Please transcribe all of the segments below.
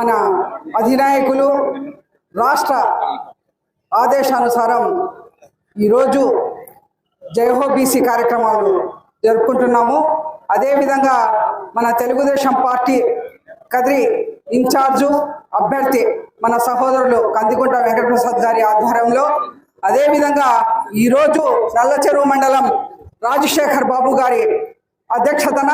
మన అధినాయకులు రాష్ట్ర ఆదేశానుసారం ఈరోజు జయహో బీసీ కార్యక్రమాలు జరుపుకుంటున్నాము. అదేవిధంగా మన తెలుగుదేశం పార్టీ కదిరి ఇన్ఛార్జు అభ్యర్థి మన సహోదరులు కందిగుంట వెంకటప్రసాద్ గారి ఆధ్వర్యంలో అదేవిధంగా ఈరోజు నల్లచెరువు మండలం రాజశేఖర్ బాబు గారి అధ్యక్షతన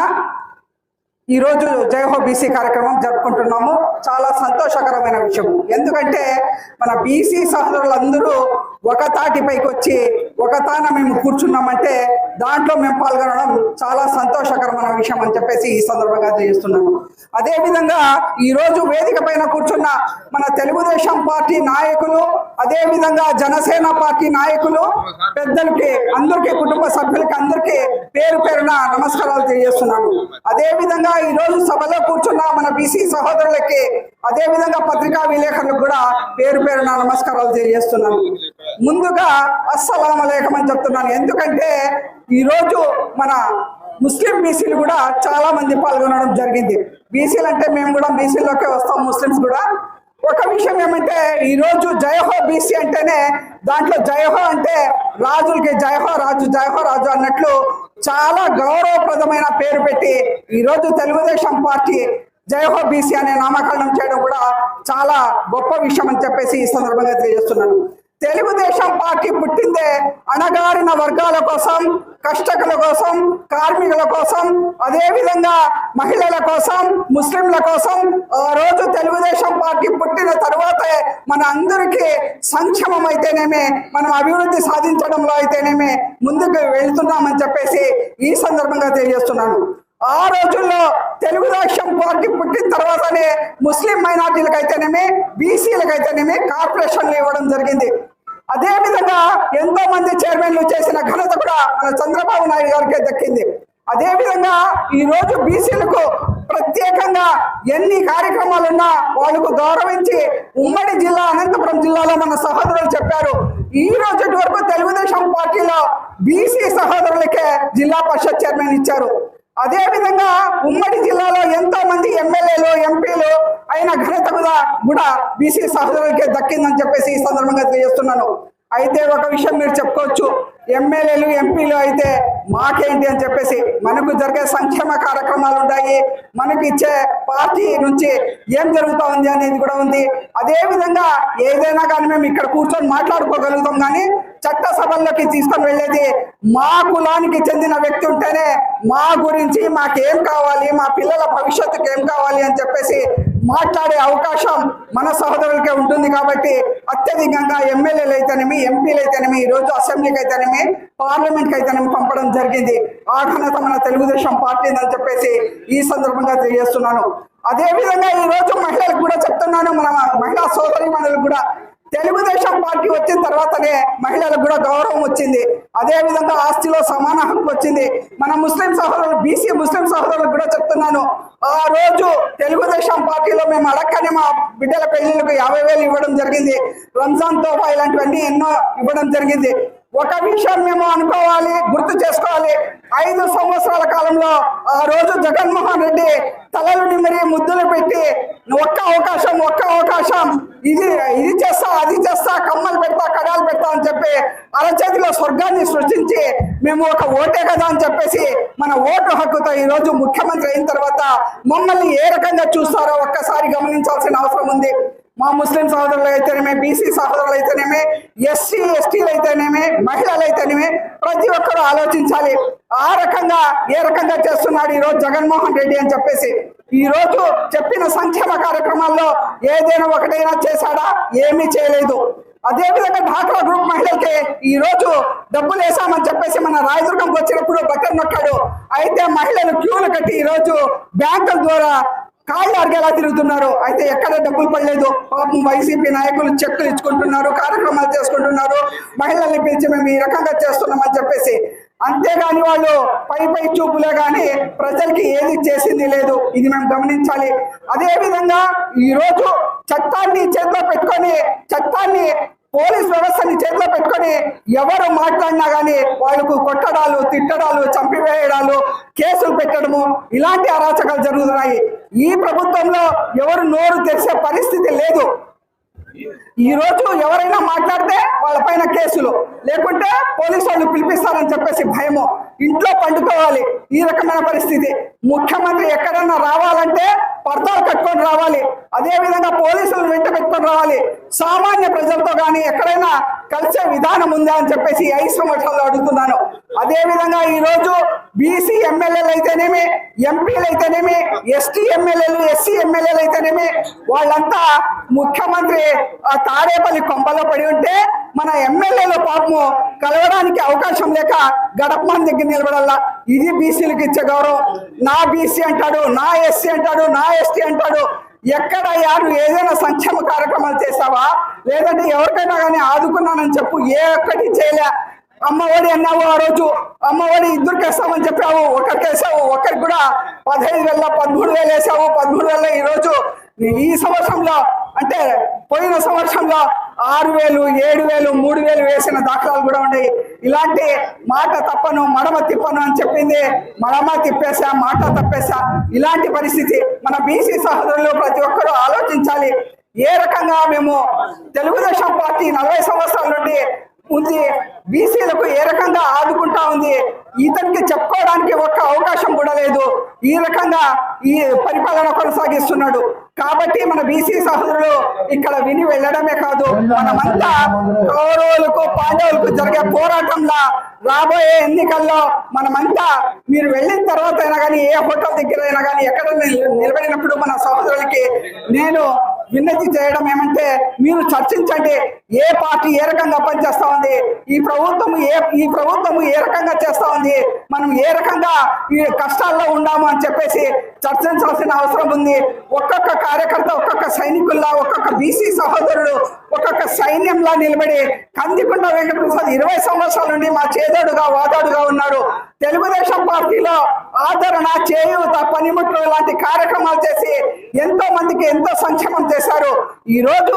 ఈరోజు జయహో బీసీ కార్యక్రమం జరుపుకుంటున్నాము. చాలా సంతోషకరమైన విషయం. ఎందుకంటే మన బీసీ సహోదరులందరూ ఒక తాటిపైకి వచ్చి ఒక తాన మేము కూర్చున్నామంటే దాంట్లో మేము పాల్గొనడం చాలా సంతోషకరమైన విషయం అని చెప్పేసి ఈ సందర్భంగా తెలియజేస్తున్నాము. అదేవిధంగా ఈరోజు వేదిక పైన కూర్చున్న మన తెలుగుదేశం పార్టీ నాయకులు అదే విధంగా జనసేన పార్టీ నాయకులు పెద్దలకి అందరికీ కుటుంబ సభ్యులకి అందరికీ పేరు పేరున నమస్కారాలు తెలియజేస్తున్నాను. అదే విధంగా ఈ రోజు సభలో కూర్చున్న మన బీసీ సహోదరులకి అదే విధంగా పత్రికా విలేకరులకు కూడా పేరు పేరున నమస్కారాలు తెలియజేస్తున్నాను. ముందుగా అస్సలం అలేకం అని చెప్తున్నాను. ఎందుకంటే ఈ రోజు మన ముస్లిం బీసీలు కూడా చాలా మంది పాల్గొనడం జరిగింది. బీసీలు అంటే మేము కూడా బీసీలోకి వస్తాం ముస్లిమ్స్ కూడా. ఒక విషయం ఏమంటే ఈ రోజు జయహో బీసీ అంటేనే దాంట్లో జయహో అంటే రాజులకి జయహో రాజు జయహో రాజు అన్నట్లు చాలా గౌరవప్రదమైన పేరు పెట్టి ఈ రోజు తెలుగుదేశం పార్టీ జయహో బీసీ అనే నామకరణం చేయడం కూడా చాలా గొప్ప విషయం అని చెప్పేసి ఈ సందర్భంగా తెలియజేస్తున్నాను. తెలుగుదేశం పార్టీ పుట్టిందే అణగారిన వర్గాల కోసం కష్టకుల కోసం కార్మికుల కోసం అదేవిధంగా మహిళల కోసం ముస్లింల కోసం. ఆ రోజు తెలుగుదేశం పార్టీ పుట్టిన తర్వాతే మన అందరికీ సంక్షేమం అయితేనేమి మనం అభివృద్ధి సాధించడంలో అయితేనేమి ముందుకు వెళ్తున్నామని చెప్పేసి ఈ సందర్భంగా తెలియజేస్తున్నాను. ఆ రోజుల్లో తెలుగుదేశం పార్టీ పుట్టిన తర్వాతనే ముస్లిం మైనార్టీలకు అయితేనేమి బీసీలకు అయితేనేమి కార్పొరేషన్లు ఇవ్వడం జరిగింది. అదేవిధంగా ఎంతో మంది చైర్మన్లు చేసిన ఘనత కూడా మన చంద్రబాబు నాయుడు గారికే దక్కింది. అదే విధంగా ఈ రోజు బీసీలకు ప్రత్యేకంగా ఎన్ని కార్యక్రమాలు ఉన్నా వాళ్ళకు గౌరవించి ఉమ్మడి జిల్లా అనంతపురం జిల్లాలో మన సహోదరులు చెప్పారు. ఈ రోజు వరకు తెలుగుదేశం పార్టీలో బీసీ సహోదరులకే జిల్లా పరిషత్ చైర్మన్ ఇచ్చారు. అదే విధంగా ఉమ్మడి జిల్లాలో ఎంతో మంది ఎమ్మెల్యేలు ఎంపీలు అయిన ఘనత కూడా కూడా బీసీ సహోదరులకే దక్కిందని చెప్పేసి ఈ సందర్భంగా తెలియజేస్తున్నాను. అయితే ఒక విషయం మీరు చెప్పుకోవచ్చు. ఎమ్మెల్యేలు ఎంపీలు అయితే మాకేంటి అని చెప్పేసి మనకు జరిగే సంక్షేమ కార్యక్రమాలు ఉంటాయి. మనకి ఇచ్చే పార్టీ నుంచి ఏం జరుగుతూ ఉంది అనేది కూడా ఉంది. అదే విధంగా ఏదైనా కానీ మేము ఇక్కడ కూర్చొని మాట్లాడుకోగలుగుతాం కానీ చట్టసభల్లోకి తీసుకొని వెళ్ళేది మా కులానికి చెందిన వ్యక్తి ఉంటేనే మా గురించి మాకేం కావాలి మా పిల్లల భవిష్యత్తుకి ఏం కావాలి అని చెప్పేసి మాట్లాడే అవకాశం మన సహోదరులకే ఉంటుంది కాబట్టి అత్యధికంగా ఎమ్మెల్యేలు అయితేనేమి ఎంపీలు అయితేనేమి ఈరోజు రోజు అసెంబ్లీకి అయితేనేమి పార్లమెంట్కి అయితేనేమి పంపడం జరిగింది. ఆ ఘనత మన తెలుగుదేశం పార్టీ అని చెప్పేసి ఈ సందర్భంగా తెలియజేస్తున్నాను. అదేవిధంగా ఈరోజు ఈ రోజు మహిళలకు కూడా చెప్తున్నాను మన మహిళా సోదరి కూడా తెలుగుదేశం పార్టీ వచ్చిన తర్వాతనే మహిళలకు కూడా గౌరవం వచ్చింది. అదే విధంగా ఆస్తిలో సమాన హక్కు వచ్చింది. మన ముస్లిం సహోదరులు బీసీ ముస్లిం సహోదరులకు కూడా చెప్తున్నాను. ఆ రోజు తెలుగుదేశం పార్టీలో మేము అడక్కని మా బిడ్డల పెళ్ళిళ్ళకు యాభై వేలు ఇవ్వడం జరిగింది. రంజాన్ తోఫా ఇలాంటివన్నీ ఎన్నో ఇవ్వడం జరిగింది. ఒక విషయం మేము అనుకోవాలి గుర్తు చేసుకోవాలి. ఐదు సంవత్సరాల కాలంలో ఆ రోజు జగన్మోహన్ రెడ్డి తలలు నిమిరి ముద్దులు పెట్టి ఒక్క అవకాశం ఒక్క అవకాశం. ఇది ఇది చేస్తా అది చేస్తా కమ్మలు పెడతా కడాలు పెడతా అని చెప్పి అరచేతిలో స్వర్గాన్ని సృష్టించి మేము ఒక ఓటే కదా అని చెప్పేసి మన ఓటు హక్కుతో ఈరోజు ముఖ్యమంత్రి అయిన తర్వాత మమ్మల్ని ఏ రకంగా చూస్తారో ఒక్కసారి గమనించాల్సిన అవసరం ఉంది. మా ముస్లిం సహోదరులు అయితేనేమి బీసీ సహోదరులు అయితేనేమి ఎస్సీ ఎస్టీలు అయితేనేమి మహిళలు అయితేనేమి ప్రతి ఒక్కరూ ఆలోచించాలి. ఆ రకంగా ఏ రకంగా చేస్తున్నాడు ఈరోజు జగన్మోహన్ రెడ్డి అని చెప్పేసి. ఈ రోజు చెప్పిన సంక్షేమ కార్యక్రమాల్లో ఏదైనా ఒకటైనా చేశాడా? ఏమీ చేయలేదు. అదేవిధంగా ఢాక్రా గ్రూప్ మహిళలకి ఈ రోజు డబ్బులు వేసామని చెప్పేసి మన రాయదుర్గంకి వచ్చినప్పుడు బట్టలు నొక్కాడు. అయితే మహిళలు క్యూలు కట్టి ఈ రోజు బ్యాంకుల ద్వారా కాళ్ళు అడిగేలా తిరుగుతున్నారు. అయితే ఎక్కడ డబ్బులు పడలేదు. పాపం వైసీపీ నాయకులు చెక్కులు ఇచ్చుకుంటున్నారు కార్యక్రమాలు చేసుకుంటున్నారు. మహిళల్ని పిలిచి మేము ఈ రకంగా చేస్తున్నామని చెప్పేసి అంతేగాని వాళ్ళు పై పై చూపులే కానీ ప్రజలకి ఏది చేసింది లేదు. ఇది మేము గమనించాలి. అదే విధంగా ఈ రోజు చట్టాన్ని చేతిలో పెట్టుకొని చట్టాన్ని పోలీస్ వ్యవస్థని చేతిలో పెట్టుకొని ఎవరు మాట్లాడినా కానీ వాళ్ళకు కొట్టడాలు తిట్టడాలు చంపివేయడాలు కేసులు పెట్టడము ఇలాంటి అరాచకాలు జరుగుతున్నాయి. ఈ ప్రభుత్వంలో ఎవరు నోరు తెరిచే పరిస్థితి లేదు. ఈ రోజు ఎవరైనా మాట్లాడితే వాళ్ళ కేసులు. లేకుంటే పోలీసు వాళ్ళు పిలిపిస్తారని చెప్పేసి భయము. ఇంట్లో పండుకోవాలి. ఈ రకమైన పరిస్థితి. ముఖ్యమంత్రి ఎక్కడన్నా రావాలంటే పర్దాలు కట్టుకొని రావాలి. అదే విధంగా పోలీసులు వెంట పెట్టుకొని రావాలి. సామాన్య ప్రజలతో కానీ ఎక్కడైనా కలిసే విధానం ఉందా అని చెప్పేసి ఈ ఐదు సంవత్సరాలు అడుగుతున్నాను. అదేవిధంగా ఈరోజు బీసీ ఎమ్మెల్యేలు అయితేనేమి ఎంపీలు అయితేనేమి ఎస్టీ ఎమ్మెల్యేలు ఎస్సీ ఎమ్మెల్యేలు అయితేనేమి వాళ్ళంతా ముఖ్యమంత్రి ఆ తాడేపల్లి కొంపలో పడి ఉంటే మన ఎమ్మెల్యేల పాపము కలవడానికి అవకాశం లేక గడపమాన్ దగ్గర నిలబడాలా ఇది బీసీలకు ఇచ్చే గౌరవం. నా బీసీ అంటాడు నా ఎస్సీ అంటాడు నా ఎస్టీ అంటాడు. ఎక్కడ యారు ఏదైనా సంక్షేమ కార్యక్రమాలు చేసావా లేదంటే ఎవరికైనా కానీ ఆదుకున్నానని చెప్పు ఏ ఒక్కటి చేయలే. అమ్మఒడి అన్నావు ఆ రోజు. అమ్మఒడి ఇద్దరికి వేస్తామని చెప్పావు. ఒకరికి వేసావు ఒకరికి కూడా పదహైదు వేల పదమూడు వేలు వేసావు. పదమూడు వేల ఈ రోజు. ఈ సంవత్సరంలో అంటే పోయిన సంవత్సరంలో ఆరు వేలు ఏడు వేలు మూడు వేలు వేసిన దాఖలాలు కూడా ఉన్నాయి. ఇలాంటి మాట తప్పను మడమ తిప్పను అని చెప్పింది మడమ తిప్పేసా మాట తప్పేసా ఇలాంటి పరిస్థితి మన బీసీ సహోదరులు ప్రతి ఒక్కరూ ఆలోచించాలి. ఏ రకంగా మేము తెలుగుదేశం పార్టీ నలభై సంవత్సరాల నుండి ఉంది బీసీలకు ఏ రకంగా ఆదుకుంటా ఉంది ఇతనికి చెప్పుకోవడానికి ఒక్క అవకాశం కూడా లేదు. ఈ రకంగా ఈ పరిపాలన కొనసాగిస్తున్నాడు. కాబట్టి మన బీసీ సహోదరులు ఇక్కడ విని వెళ్ళడమే కాదు మనమంతా కౌరవులకు పాండవులకు జరిగే పోరాటంలా రాబోయే ఎన్నికల్లో మనమంతా మీరు వెళ్ళిన తర్వాత అయినా కానీ ఏ హోటల్ దగ్గర అయినా కానీ ఎక్కడ నిలబడినప్పుడు మన సహోదరులకి నేను విన్నతి చేయడం ఏమంటే మీరు చర్చించండి. ఏ పార్టీ ఏ రకంగా పనిచేస్తా ఉంది? ఈ ప్రభుత్వం ఏ ఈ ప్రభుత్వం ఏ రకంగా చేస్తా ఉంది? మనం ఏ రకంగా ఈ కష్టాల్లో ఉండాము అని చెప్పేసి చర్చించాల్సిన అవసరం ఉంది. ఒక్కొక్క కార్యకర్త ఒక్కొక్క సైనికుల్లా ఒక్కొక్క బీసీ సహోదరుడు ఒక్కొక్క సైన్యంలా నిలబడి కందికుంట వెంకటప్రసాద్ ఇరవై సంవత్సరాల నుండి మా చేదోడుగా వాదాడుగా ఉన్నాడు. తెలుగుదేశం పార్టీలో ఆదరణ చేయూత పనిముట్లు లాంటి కార్యక్రమాలు చేసి ఎంతో మందికి ఎంతో సంక్షేమం చేశారు. ఈ రోజు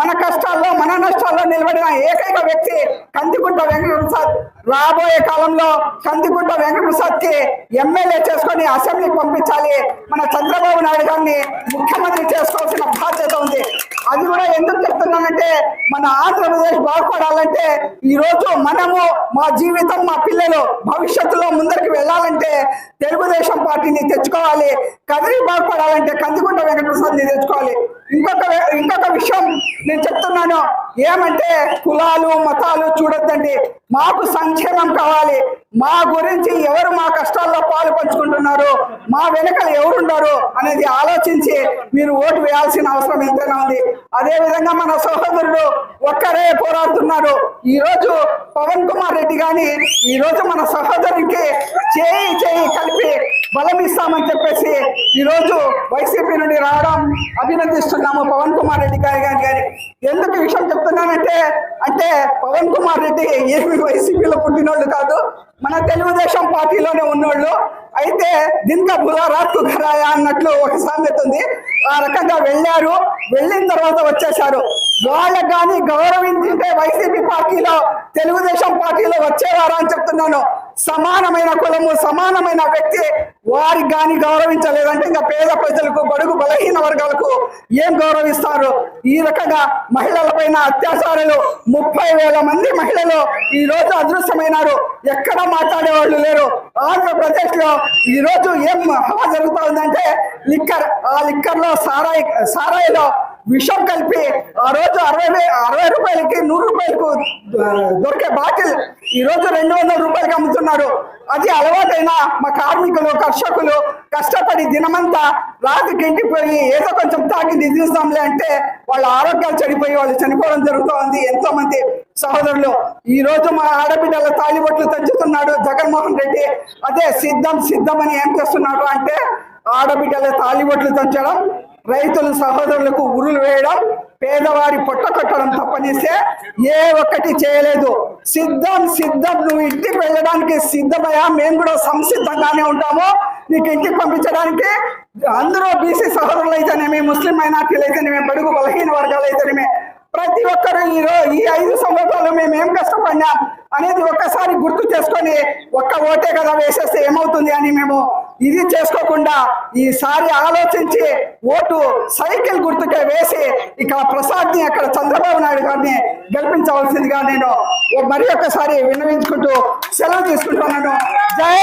మన కష్టాల్లో మన నష్టాల్లో నిలబడిన ఏకైక వ్యక్తి కందికుంట వెంకటప్రసాద్. రాబోయే కాలంలో కందిగుడ్డ వెంకటప్రసాద్కి ఎమ్మెల్యే చేసుకొని అసెంబ్లీకి పంపించాలి. మన చంద్రబాబు నాయుడు గారిని ముఖ్యమంత్రి చేసుకోవాల్సిన బాధ్యత ఉంది. అది కూడా ఎందుకు చెప్తున్నానంటే మన ఆంధ్రప్రదేశ్ బాగుపడాలంటే ఈ రోజు మనము మా జీవితం మా పిల్లలు భవిష్యత్తులో ముందరికి వెళ్ళాలంటే తెలుగుదేశం పార్టీని తెచ్చుకోవాలి. కదిరి బాగుపడాలంటే కందికుంట వెంకటప్రసాద్ని తెచ్చుకోవాలి. ఇంకొక ఇంకొక విషయం నేను చెప్తున్నాను. ఏమంటే కులాలు మతాలు చూడొద్దండి. మాకు సంక్షేమం కావాలి. మా గురించి ఎవరు మా కష్టాల్లో పాలు పంచుకుంటున్నారు? మా వెనకలు ఎవరున్నారు అనేది ఆలోచించి మీరు ఓటు వేయాల్సిన అవసరం ఎంతైనా ఉంది. అదే విధంగా మన సహోదరుడు ఒక్కరే పోరాడుతున్నారు. ఈ రోజు పవన్ కుమార్ రెడ్డి గాని ఈ రోజు మన సహోదరునికి చేయి చేయి కలిపి బలం ఇస్తామని చెప్పేసి ఈ రోజు వైసీపీ నుండి రావడం అభినందిస్తున్నాము పవన్ కుమార్ రెడ్డి గారి గారి గారి. ఎందుకు విషయం చెప్తున్నానంటే అంటే పవన్ కుమార్ రెడ్డి ఏమి వైసీపీలో పుట్టినోళ్ళు కాదు మన తెలుగుదేశం పార్టీలోనే ఉన్నోళ్ళు. అయితే దినక బుధ రాత్కు ఘరాయా అన్నట్లు ఒక సామెత ఉంది. ఆ రకంగా వెళ్ళారు. వెళ్ళిన తర్వాత వచ్చేసారు వాళ్ళకి కానీ గౌరవించుంటే వైసీపీ పార్టీలో తెలుగుదేశం పార్టీలో వచ్చేవారా అని చెప్తున్నాను. సమానమైన కులము సమానమైన వ్యక్తి వారికి కానీ గౌరవించలేదంటే ఇంకా పేద ప్రజలకు బడుగు బలహీన వర్గాలకు ఏం గౌరవిస్తారు? ఈ రకంగా మహిళల పైన అత్యాచారాలు ముప్పై వేల మంది మహిళలు ఈ రోజు అదృశ్యమైనారు. ఎక్కడ మాట్లాడే వాళ్ళు లేరు. ఆంధ్రప్రదేశ్లో ఈ రోజు ఏం హవా జరుగుతా ఉందంటే లిక్కర్ ఆ లిక్కర్లో సారాయి సారాయిలో విషం కలిపి ఆ రోజు అరవై వే- అరవై రూపాయలకి నూరు రూపాయలకు దొరికే బాటిల్ ఈ రోజు రెండు వందల రూపాయలకి అమ్ముతున్నారు. అది అలవాటైన మా కార్మికులు కర్షకులు కష్టపడి దినమంతా రాత్రికి ఇంటికి పోయి ఏదో కొంచెం తాగి నిధిస్తాంలే అంటే వాళ్ళ ఆరోగ్యాలు చెడిపోయి వాళ్ళు చనిపోవడం జరుగుతోంది ఎంతో మంది సహోదరులు. ఈ రోజు మా ఆడబిడ్డల తాలిబొట్లు తంచుతున్నాడు జగన్మోహన్ రెడ్డి. అదే సిద్ధం సిద్ధం అని ఏం చేస్తున్నారు అంటే ఆడబిడ్డల తాలిబొట్లు తంచడం రైతుల సహోదరులకు ఉరులు వేయడం పేదవారి పొట్ట కట్టడం తప్పనిస్తే ఏ ఒక్కటి చేయలేదు. సిద్ధం సిద్ధం నువ్వు ఇంటికి వెళ్ళడానికి సిద్ధమయ్యా. మేము కూడా సంసిద్ధంగానే ఉంటాము. నీకు ఇంటికి పంపించడానికి అందరూ బీసీ సహోదరులు అయితేనేమి ముస్లిం మైనార్టీలు అయితేనేమి బడుగు బలహీన వర్గాలు అయితేనేమి ప్రతి ఒక్కరు ఈ రోజు ఈ ఐదు సంవత్సరాలు మేము ఏం కష్టపడినా అనేది ఒక్కసారి గుర్తు చేసుకొని ఒక్క ఓటే కదా వేసేస్తే ఏమవుతుంది అని మేము ఇది చేసుకోకుండా ఈసారి ఆలోచించి ఓటు సైకిల్ గుర్తుకే వేసి ఇక్కడ ప్రసాద్ని అక్కడ చంద్రబాబు నాయుడు గారిని గెలిపించవలసిందిగా నేను మరి ఒక్కసారి విన్నవించుకుంటూ సెలవు తీసుకుంటున్నాను. జై